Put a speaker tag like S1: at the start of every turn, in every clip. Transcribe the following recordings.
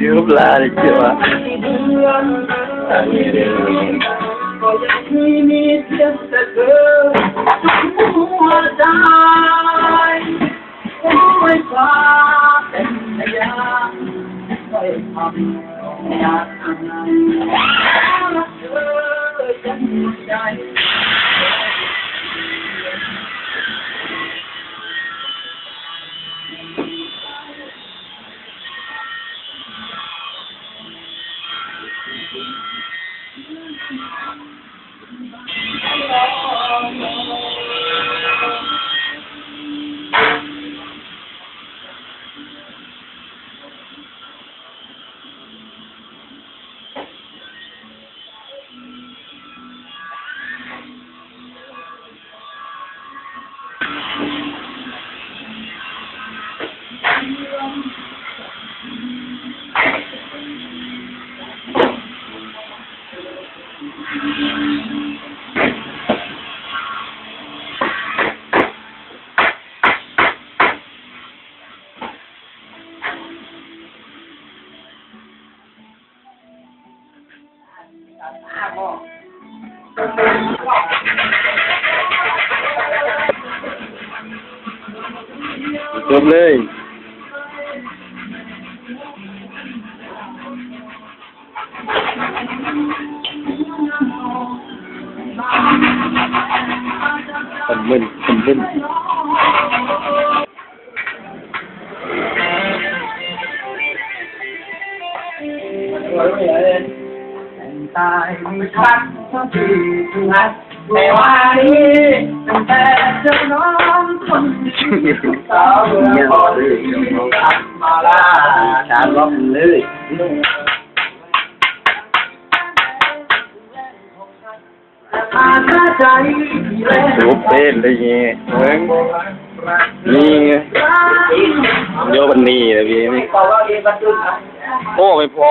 S1: chưa
S2: là được chưa Thank. Tôm lên. Tầm mình, tầm mình ตายมีชักสักทีนัดแต่ว่านี้ตั้งแต่เจอน้องคนสาวเมืองบอลีกลับมาลา
S1: ชาร์จล็อกเลย
S2: อาณาใจที่แรก
S1: รูปเป็นได้ไงเฮ้ยนี่ไงโยบันนี่นะพี่นี่
S2: บอกว่าเรียนประจุนะ
S1: โอ้ไม่พอ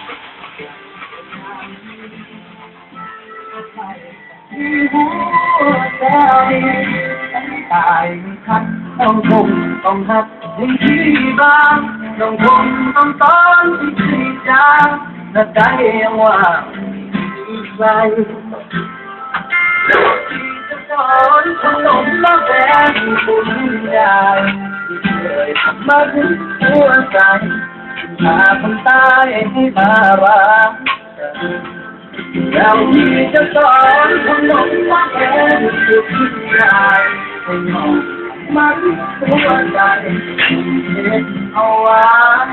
S2: มามามาตายคัดต้องคงต้องหักยิ่งที่บ้างต้องคงต้องตอนที่ที่จางและใจยังว่างมีใครที่จะสอนขนมละแฟนบุญใหญ่ที่เคยทำมาถึงหัวใจพาคนตายให้มารักกันแล้วที่จะสอนขนมว่าแค่สุดที่ยายให้ม everything home. My people are dying. It's alright.